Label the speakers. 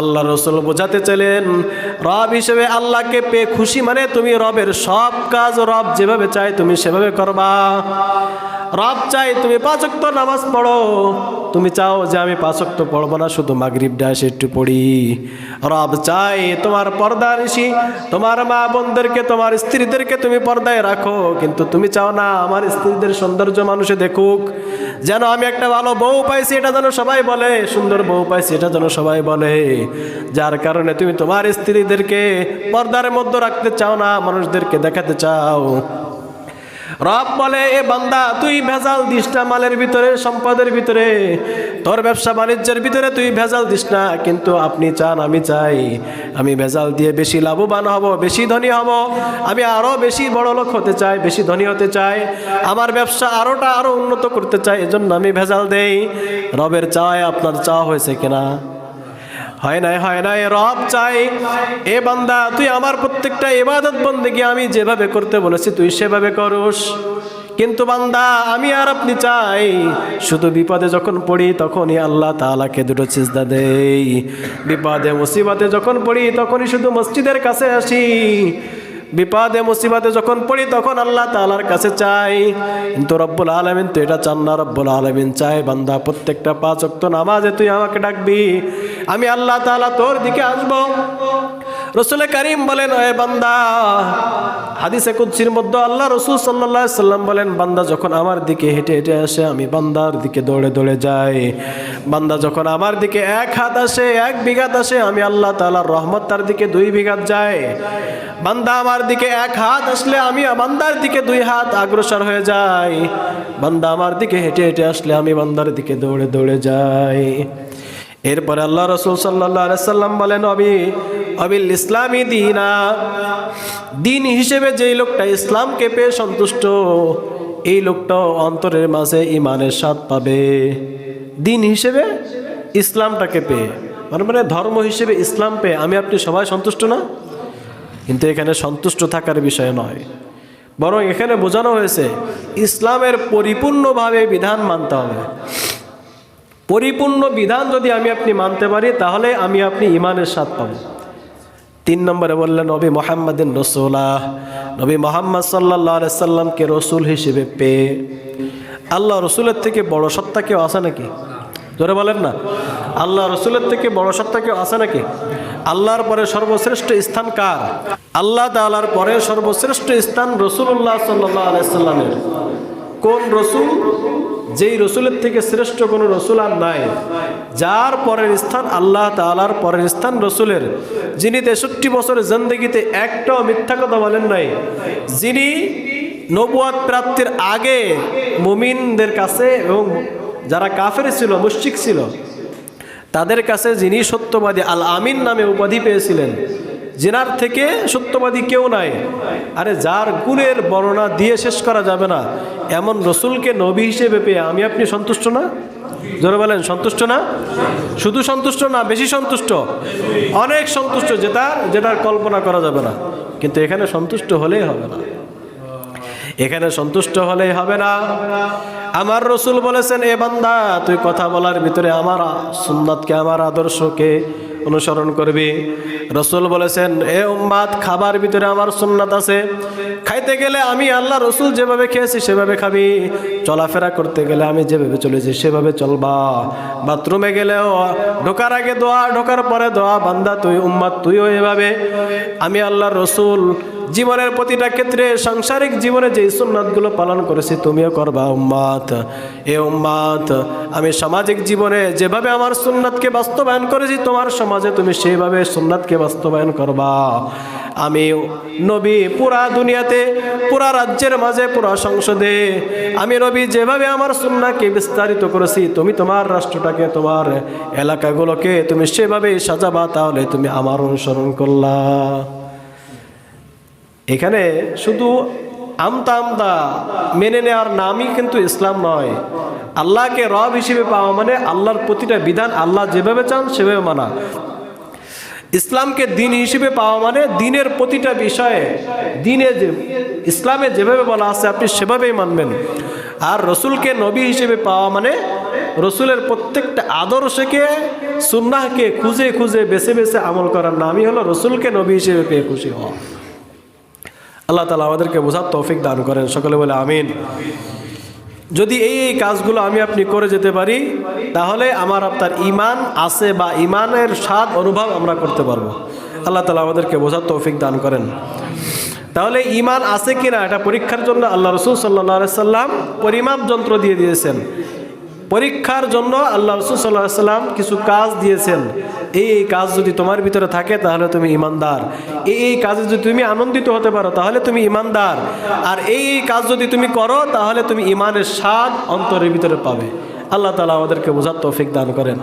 Speaker 1: আল্লাহ রসুল বোঝাতে চাইলেন, রব হিসেবে আল্লাহকে পেয়ে খুশি মানে তুমি রবের সব কাজ রব যেভাবে চাই তুমি সেভাবে করবা। রব চাই তুমি পাঁচক্ত নামাজ পড়ো, তুমি চাও যে আমি পাঁচক্ত পড়ব না, শুধু মাগরিব ডাস একটু পড়ি। রব চাই তোমার পর্দা ঋষি, তোমার মা বোনদেরকে, তোমার স্ত্রীদেরকে তুমি পর্দায় রাখো, কিন্তু তুমি চাও না আমার স্ত্রীদের সৌন্দর্য মানুষে দেখুক। যেন আমি একটা ভালো বউ পাইছি, এটা যেন সবাই বলে, সুন্দর বউ পাইছি, এটা যেন সবাই বলে। যার কারণে তুমি তোমার স্ত্রীদেরকে পর্দার মধ্যে রাখতে চাও না, মানুষদেরকে দেখাতে চাও। রব বলে, এ বান্দা, তুই ভেজাল দিস না মালের ভিতরে, সম্পদের ভিতরে। তোর ব্যবসা বাণিজ্যের ভিতরে তুই ভেজাল দিস না, কিন্তু আপনি চান, আমি চাই। আমি ভেজাল দিয়ে বেশি লাভবান হব, বেশি ধনী হব। আমি আরও বেশি বড় লোক হতে চাই, বেশি ধনী হতে চাই। আমার ব্যবসা আরোটা আরও উন্নত করতে চাই, এজন্য আমি ভেজাল দেই। রবের চায় আপনার চাওয়া হয়েছে কিনা? হয় নাই হয় নাই, রব চাই। এ বান্দা, তুই আমার প্রত্যেকটা ইবাদত বন্দেগি আমি যেভাবে করতে বলেছি, তুই সেভাবে করস। কিন্তু বান্দা, আমি আর আপনি চাই, শুধু বিপদে যখন পড়ি, তখনই আল্লাহ তালাকে দুটো চিজদা দেই। বিপদে, মুসিবতে যখন পড়ি, তখনই শুধু মসজিদের কাছে আসি। বিপদে, মুসিবাতে যখন পড়ি, তখন আল্লাহ তালার কাছে চাই। কিন্তু রব্বুল আলমিন তো এটা চান না। রব্বুল আলমিন চাই বান্দা, প্রত্যেকটা পাঁচ অক্ত নামাজে তুই আমাকে ডাকবি। আমি আল্লাহ তালা তোর দিকে আসব। রসুল করিম বলেন এ বান্দা। হাদিসে কুদ্সির মধ্যে আল্লাহ রসুল সাল্লাহ সাল্লাম বলেন, বান্দা যখন আমার দিকে হেঁটে হেঁটে আসে, আমি বান্দার দিকে দৌড়ে দৌড়ে যাই। বান্দা যখন আমার দিকে এক হাত আসে, এক বিঘাত আসে, আমি আল্লাহ তাআলার রহমত তার দিকে দুই বিঘাত যায় বান্দা আমার দিকে এক হাত আসলে, আমি বান্দার দিকে দুই হাত অগ্রসর হয়ে যাই। বান্দা আমার দিকে হেঁটে হেঁটে আসলে, আমি বান্দার দিকে দৌড়ে দৌড়ে যাই। এরপরে আল্লাহ রসুল সাল্লাহ সাল্লাম বলেন অবি অবিল ইসলামী দিনা। দিন হিসেবে যেই লোকটা ইসলামকে পেয়ে সন্তুষ্ট, এই লোকটাও অন্তরের মাঝে ইমানের স্বাদ পাবে। দিন হিসেবে ইসলামটাকে পেয়ে মানে মানে ধর্ম হিসেবে ইসলাম পেয়ে আমি আপনি সবাই সন্তুষ্ট না? কিন্তু এখানে সন্তুষ্ট থাকার বিষয় নয়। বরং এখানে বোঝানো হয়েছে, ইসলামের পরিপূর্ণভাবে বিধান মানতে হবে। পরিপূর্ণ বিধান যদি আমি আপনি মানতে পারি, তাহলে আমি আপনি ইমানের স্বাদ পাবো। তিন নম্বরে বললেন, নবী মোহাম্মদিন রসুল্লাহ নবী মোহাম্মদ সাল্লাহ সাল্লামকে রসুল হিসেবে পেয়ে। আল্লাহ রসুলের থেকে বড় সত্তা কেউ আছে নাকি? ধরে বলেন না। আল্লাহ রসুলের থেকে বড় সত্তা কেউ আসে নাকি? আল্লাহর পরে সর্বশ্রেষ্ঠ স্থান কার? আল্লাহ তালার পরে সর্বশ্রেষ্ঠ স্থান রসুল্লাহ সাল্লাহ আলাইসাল্লামের কোন রসুল? যেই রসুলের থেকে শ্রেষ্ঠ কোনো রসুল আর নাই। যার পরের স্থান আল্লাহ তালার পরের স্থান রসুলের। যিনি তেষট্টি বছরের জিন্দগিতে একটাও মিথ্যা কথা বলেন নাই। যিনি নবুয়াদ প্রাপ্তির আগে মুমিনদের কাছে এবং যারা কাফের ছিল মুশিক ছিল, তাদের কাছে যিনি সত্যবাদী আল আমিন নামে উপাধি পেয়েছিলেন জেনার থেকে সত্যবাদী কেউ নাই। আরে যার গুণের বর্ণনা দিয়ে শেষ করা যাবে না। এমন রসুলকে নবী হিসেবে পেয়ে আমি আপনি সন্তুষ্ট না? জোরে বলেন, সন্তুষ্ট না? শুধু সন্তুষ্ট না, বেশি সন্তুষ্ট। অনেক সন্তুষ্ট যেটা যেটার কল্পনা করা যাবে না। কিন্তু এখানে সন্তুষ্ট হলেই হবে না। এখানে সন্তুষ্ট হলেই হবে না। আমার রসুল বলেছেন, এ বান্দা, তুই কথা বলার ভিতরে আমার সুন্নাতকে, আমার আদর্শকে অনুসরণ করবে। রসুল বলেছেন, এ উম্মাদ, খাবার ভিতরে আমার সুন্নাত আছে। খাইতে গেলে আমি আল্লাহ রসুল যেভাবে খেয়েছি সেভাবে খাবি। চলাফেরা করতে গেলে আমি যেভাবে চলেছি সেভাবে চলবা। বাথরুমে গেলেও ঢোকার আগে দোয়া, ঢোকার পরে দোয়া, বান্দা তুই, উম্মাদ তুইও এভাবে। আমি আল্লাহ রসুল জীবনের প্রতিটা ক্ষেত্রে, সাংসারিক জীবনে যে সুন্নাতগুলো পালন করেছি, তুমিও করবা উম্মাত। এ উম্মাত, আমি সামাজিক জীবনে যেভাবে আমার সুন্নাতকে বাস্তবায়ন করেছি, তোমার সমাজে তুমি সেইভাবে সুন্নাতকে বাস্তবায়ন করবা। আমি নবী পুরা দুনিয়াতে, পুরা রাজ্যের মাঝে, পুরা সংসদে, আমি নবী যেভাবে আমার সুন্নাকে বিস্তারিত করেছি, তুমি তোমার রাষ্ট্রটাকে, তোমার এলাকাগুলোকে তুমি সেভাবেই সাজাবা, তাহলে তুমি আমার অনুসরণ করলা। এখানে শুধু আমতা আমতা মেনে নেওয়ার নামই কিন্তু ইসলাম নয়। আল্লাহকে রব হিসেবে পাওয়া মানে আল্লাহর প্রতিটা বিধান আল্লাহ যেভাবে চান সেভাবে মানা। ইসলামকে দিন হিসেবে পাওয়া মানে দিনের প্রতিটা বিষয়ে দিনে যে, ইসলামে যেভাবে বলা আছে আপনি সেভাবেই মানবেন। আর রসুলকে নবী হিসেবে পাওয়া মানে রসুলের প্রত্যেকটা আদর্শকে, সুন্নাহকে খুঁজে খুঁজে বেছে বেছে আমল করার নামই হলো রসুলকে নবী হিসেবে পেয়ে খুশি হওয়া। আল্লাহ তালা আমাদেরকে বোঝার তৌফিক দান করেন। সকলে বলে আমিন। যদি এই এই কাজগুলো আমি আপনি করে যেতে পারি, তাহলে আমার আপনার ইমান আছে বা ইমানের স্বাদ, অনুভব আমরা করতে পারব। আল্লাহ তালা আমাদেরকে বোঝার তৌফিক দান করেন। তাহলে ইমান আছে কিনা এটা পরীক্ষার জন্য আল্লাহ রসুল সাল্লা সাল্লাম পরিমাপ যন্ত্র দিয়ে দিয়েছেন। পরীক্ষার জন্য আল্লাহ রসুল সাল্লাহ সাল্লাম কিছু কাজ দিয়েছেন। এই এই কাজ যদি তোমার ভিতরে থাকে, তাহলে তুমি ইমানদার। এই এই কাজে যদি তুমি আনন্দিত হতে পারো, তাহলে তুমি ইমানদার। আর এই এই কাজ যদি তুমি করো, তাহলে তুমি ইমানের স্বাদ অন্তরের ভিতরে পাবে। আল্লাহ তালা আমাদেরকে বোঝার তৌফিক দান করেন।